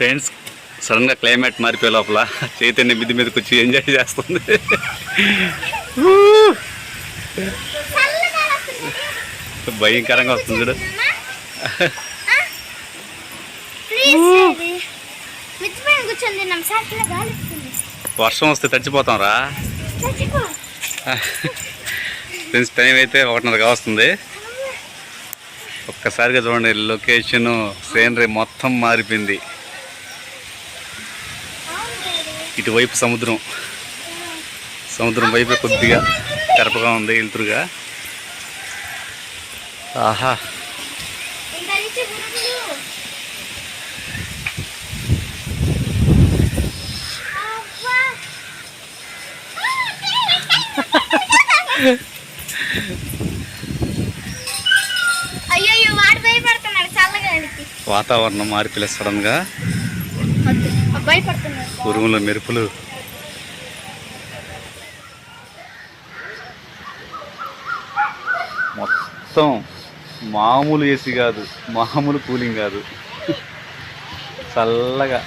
Friends సడన్గా climate మారిపోయే లోపల చైతన్య మిద్ది మీదకి వచ్చి ఎంజాయ్ చేస్తుంది. భయంకరంగా వస్తుంది. చూడు. వర్షం వస్తే తడిచిపోతాం రా. ఫ్రెండ్స్ టైం అయితే ఒకటిన్నరగా వస్తుంది. ఒక్కసారిగా చూడండి లొకేషన్ సీనరీ మొత్తం మారిపోయింది. ఇటువైపు సముద్రం. సముద్రం వైపు కొద్దిగా కరపగా ఉంది వెళ్తురుగా ఆహా. వాతావరణం మార్పిలే సడన్గా ఉరుముల మెరుపులు. మొత్తం మామూలు ఏసీ కాదు మామూలు కూలింగ్ కాదు. చల్లగా.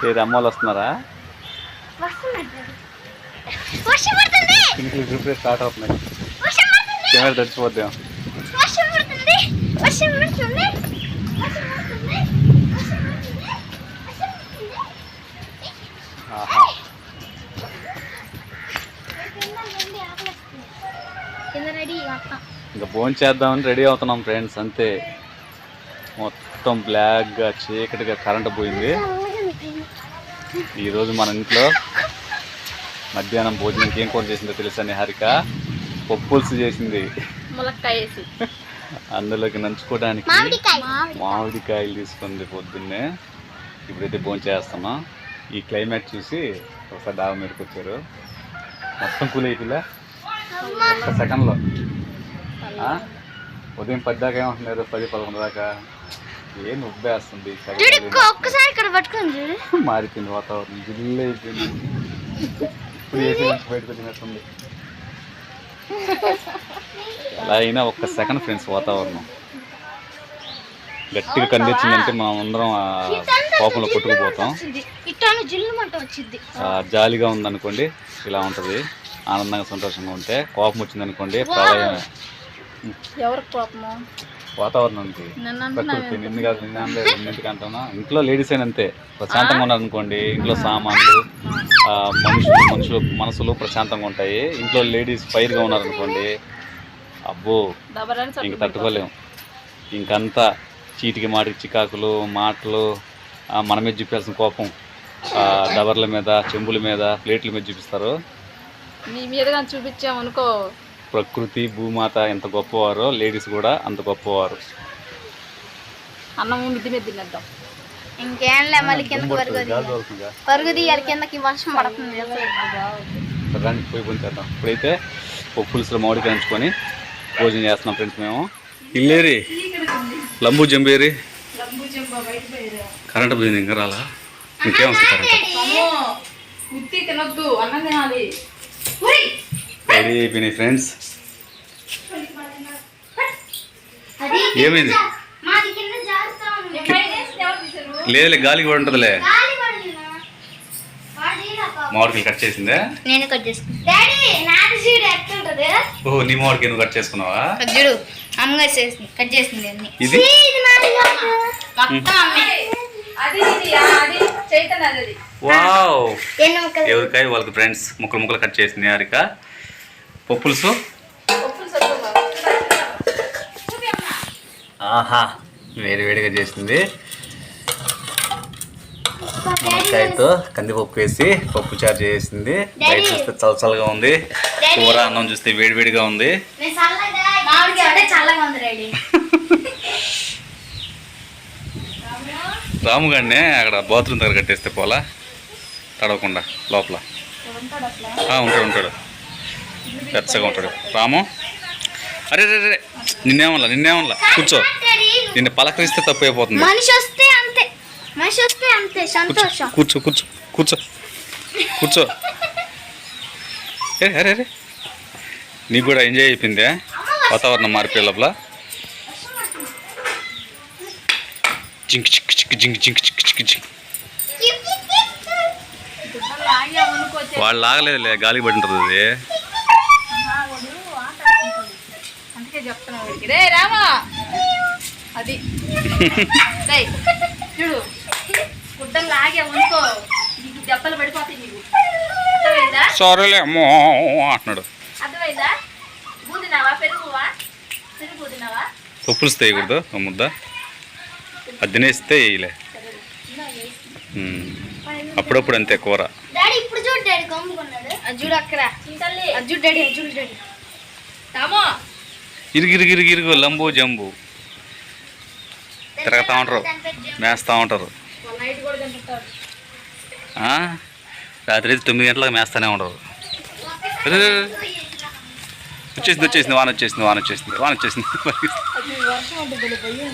పేరు అమ్మలు వస్తున్నారా? ఇంట్లో స్టార్ట్ అవుతున్నాయి. కెమెరా తడిచిపోద్దాం పడుతుంది వర్షం మొత్తం ఇంకా భోజనం చేద్దామని రెడీ అవుతున్నాం ఫ్రెండ్స్ అంతే. మొత్తం బ్లాక్గా చీకటిగా కరెంట్ పోయింది. ఈరోజు మన ఇంట్లో మధ్యాహ్నం భోజనానికి ఏం కూర చేసిందో తెలుసా నిహారిక? పప్పు పులుసు చేసింది. ములక్కాయ అందులోకి నంచుకోవడానికి మామిడికాయ మామిడికాయలు తీసుకుంది పొద్దున్నే. ఇప్పుడైతే భోజనం చేస్తున్నాం ఈ క్లైమేట్ చూసి ఒకసారి డాబా మీదకి వచ్చారు. మొత్తం కూల్ అయిపోయిలా ఒక్క సెకండ్లో? ఉదయం పది దాకా ఏమంటున్నారు? పది పదకొండు దాకా. ఏం ఉబ్బేస్తుంది ఒక్కసారి ఇక్కడ పట్టుకొని మారిపోయింది వాతావరణం. జిల్లు అయిపోయింది. ఇప్పుడు ఏసీ బయటకు వచ్చినట్టుంది. ఎలా అయినా ఒక్క సెకండ్ ఫ్రెండ్స్ వాతావరణం. గట్టిగా కందించిందంటే మనం అందరం ఆ కోపంలో కొట్టుకుపోతాం. జాలీగా ఉందనుకోండి ఇలా ఉంటుంది. ఆనందంగా సంతోషంగా ఉంటే కోపం వచ్చిందనుకోండి ప్రళయం ఎవరికి కోపము? వాతావరణానికి. నన్ను ప్రకృతి నిన్ను కాదు నిన్ను ఇంట్లో లేడీస్ అయినా అంతే. ప్రశాంతంగా ఉన్నారనుకోండి ఇంట్లో సామాన్లు మనుషులు మనుషులు మనసులు ప్రశాంతంగా ఉంటాయి. ఇంట్లో లేడీస్ ఫైర్గా ఉన్నారనుకోండి అబ్బో ఇంక తట్టుకోలేము ఇంకంతా చీటికి మాటికి చికాకులు మాటలు మన మీద చూపించాల్సిన కోపం ఆ, డవర్ల మీద చెంబుల మీద ప్లేట్ల మీద చూపిస్తారు. నీ మీద కానీ చూపించామనుకో ప్రకృతి భూమాత ఎంత గొప్పవారో లేడీస్ కూడా అంత గొప్పవారు. అన్నం మిద్ది మీద తినేద్దాం. ఇంకేంలే మళ్ళీ కిందకి పరుగు గాలి తోలుతుందిగా. పరుగు తీయాలి కిందకి వర్షం పడుతుంది. రండి పోయి ఇప్పుడైతే ఒక పులుసులో మామిడికాయ ఉంచుకొని భోజనం చేస్తున్నాం ఫ్రెండ్స్ మేము. ఇల్లేరి? లంబు జంబేరి? కరెంట్ పోయింది ఇంకా రాలా? ఇంకేం వస్తుంది కరెంట్? మిత్తి తినొద్దు అన్నం తినాలి. రెడీ అయిపోయినాయి ఫ్రెండ్స్. అది ఏమైంది? లేదులే గాలికి కూడా ఉంటుందిలే గాలి. మామిడికాయలు కట్ చేసిందే? నేను కట్ చేసుకున్నా. డాడీ నాటి సీడ్ ఎట్లుంటది ఓహో నీ మామిడికాయ నువ్వు కట్ చేసుకున్నావా? చూడు అమ్మగారు చేసింది కట్ చేసింది అన్ని. ఇది? ఎవరికాయ వాళ్ళకి ఫ్రెండ్స్ ముక్కలు ముక్కలు కట్ చేసింది హారిక పప్పులుసు? ఆహా వేడి వేడిగా చేసింది. మునక్కాయతో కందిపప్పు వేసి పప్పు చారు చేసింది. బయట చూస్తే చల్ల చల్లగా ఉంది. కూర అన్నం చూస్తే వేడి వేడిగా ఉంది రాము గారిని అక్కడ బాత్రూమ్ దగ్గర కట్టేస్తే పోలా? తడవకుండా లోపల. ఉంటాడు ఉంటాడు. వెచ్చగా ఉంటాడు. రాము? అరే రే రే నిన్నేమల్లా నిన్నేమల్లా కూర్చో. నిన్ను పలకరిస్తే తప్పు అయిపోతుంది మనిషి వస్తే అంతే. మనిషి వస్తే అంతే. కూర్చో సంతోషం. కూర్చో కూర్చో కూర్చో కూర్చో. ఏ, అరే అరే. నీకు కూడా ఎంజాయ్ అయిపోయిందే? వాతావరణం మారిపోయే లోపల? జింక్ చిక్ చిక్ జింక్ జింక్ చిక్ చిక్ జింక్. వాళ్ళు లాగలేదులే గాలికి పడి ఉంటుంది అది అందుకే చెప్తున్నా వీడికి రే రామా! అది. చూడు. గుడ్డలు లాగామనుకో నీకు దెబ్బలు పడిపోతాయి నీకు. అర్థమైందా? సరేలే అమ్మో అంటున్నాడు. అర్థమైందా? బూదినావా? పెరుగువా? పెరుగు బూదినావా? పప్పులు తీయకూడదు ఒక ముద్ద. అది తినేస్తే వేయలే. అప్పుడప్పుడు అంతే కూర. డాడీ ఇప్పుడు చూడు అక్కడ. చూడు డాడీ చూడు డాడీ. రామో! ఇరుగు ఇరుగు ఇరుగు ఇరుగు లంబు జంబు. తిరగతా ఉంటారు. మేస్తూ ఉంటారు. వాళ్ళ నైట్ కూడా తింటారు ఆ? రాత్రి అయితే తొమ్మిది గంటలకు మేస్తూనే ఉండరు. వచ్చేసింది వచ్చేసింది వాన వచ్చేసింది వాన వచ్చేసింది వాన వచ్చేసింది. అది వర్షం ఉంటుంది పోయి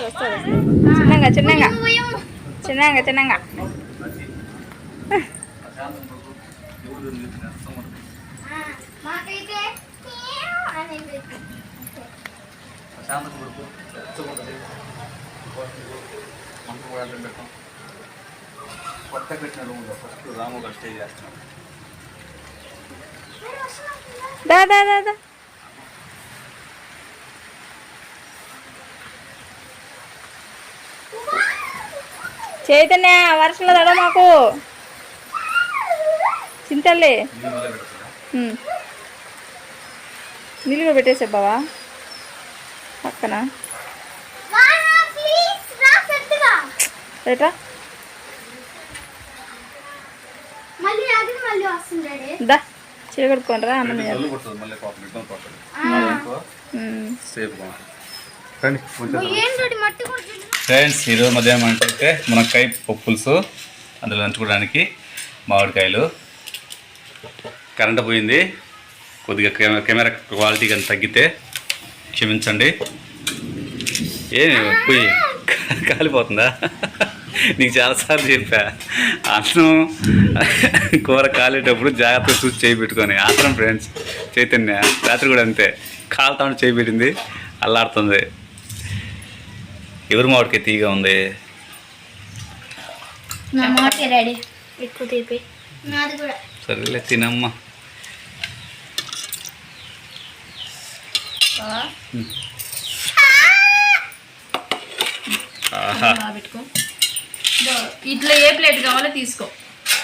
వస్తారు చిన్నగా మాకైతే అని కొత్త పెట్టిన రూమ్లో ఫస్ట్ రాము గారు స్టే చేస్తున్నాడు. దా దా దా దా. చైతన్య వర్షంలో తడ మాకు. చింతల్లి. నిలువ పెట్టేసే బావా. పక్కన. ప్లీజ్ రా పెద్దగా. రేట్రా మళ్ళీ ఆగి మళ్ళీ వస్తుంది డాడీ. దా చీకడుకోండి రా అన్నం తినేద్దాం. చల్లు కొడుతుంది మళ్ళీ పాపం ఇబ్బంది పడుతుంది ఉమ్. సేఫ్గా రండి కొంచెం ఏం డాడీ మట్టి కొడుతుంది ఫ్రెండ్స్ ఈరోజు మధ్యాహ్నం అంటే మునక్కాయ పప్పు పులుసు అందులో నంచుకోవడానికి మామిడికాయలు. కరెంట్ పోయింది. కొద్దిగా కెమెరా కెమెరా క్వాలిటీ కానీ తగ్గితే క్షమించండి. ఏ పోయి కాలిపోతుందా? నీకు చాలాసార్లు చెప్పా. అన్నం కూర కాలేటప్పుడు జాగ్రత్తగా చూసి చేయి పెట్టుకొని ఆత్రం ఫ్రెండ్స్ చైతన్య రాత్రి కూడా అంతే. కాలుతా ఉంటే చేయి పెట్టింది అల్లాడుతుంది. ఎవరి మామిడికాయ తీగా ఉంది? సరేలే తినమ్మా ఆహా ఇలా పెట్టుకో. ఇట్లా ఏ ప్లేట్ కావాలో తీసుకో.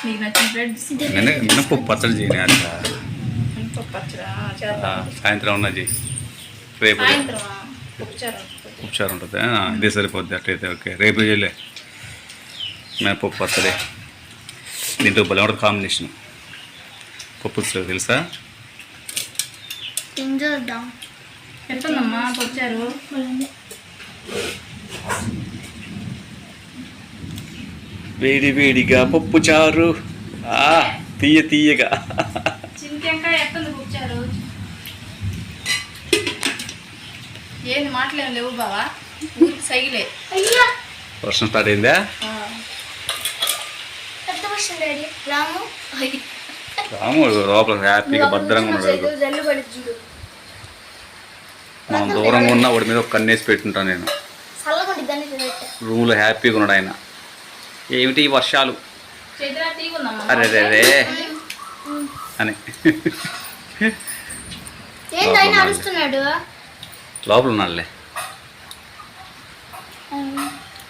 నీకు నచ్చిన ప్లేట్ మిన మినపప్పు పచ్చడి చేయని అట్లా. సాయంత్రం ఉన్నది రేపు సాయంత్రం ఉపచారం ఉంటుంది. ఇదే సరిపోద్ది అట్లయితే ఓకే. రేపు చేయలే మినపప్పు పచ్చడి. దీంతో భలే ఉంటుంది కాంబినేషన్ పప్పు తెలుసా? తింజోద్దాం ఎట్టుందమ్మా వచ్చారు వేడి వేడిగా పప్పు చారు. ఆ, తీయ తీయగా. చింతకాయ ఎట్టుంది వచ్చారు ఏంది మాటలేం లేవు బావా? ఊరికి వర్షం స్టార్ట్ అయిందా? రాము? రాముడు లోపల హ్యాపీగా భద్రంగా ఉన్నాడు. జల్లు పడి చూడు. మనం దూరంగా ఉన్నా వాడి మీద ఒక కన్నేసి పెట్టుంటాను నేను. రూమ్లో హ్యాపీగా ఉన్నాడు ఆయన. ఏమిటి ఈ వర్షాలు? అరే రే రే. అని. లోపల ఉన్నాడులే.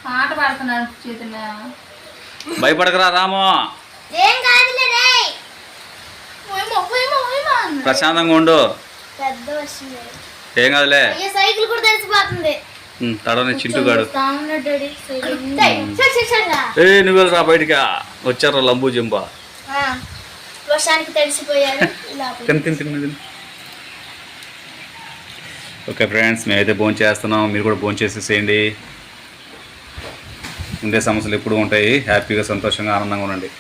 పాట భయపడకరా రాము. ప్రశాంతంగా ఉండు. పెద్ద వర్షం డాడీ. ఏం కాదులే. సైకిల్ కూడా తెలిసిపోతుంది ఉమ్, తడవని చింటుగాడు. ఏ నువ్వు రా బయటికా? వచ్చారా లంబు జంబా. ఆ, వర్షానికి తడిసిపోయారు. లోపలికి. తిని తిని తిని తిని. ఓకే ఫ్రెండ్స్ మేమైతే భోజనం చేస్తున్నాం. మీరు కూడా భోజనం చేసేసేయండి. ఉండే సమస్యలు ఎప్పుడు ఉంటాయి. హ్యాపీగా సంతోషంగా ఆనందంగా ఉండండి.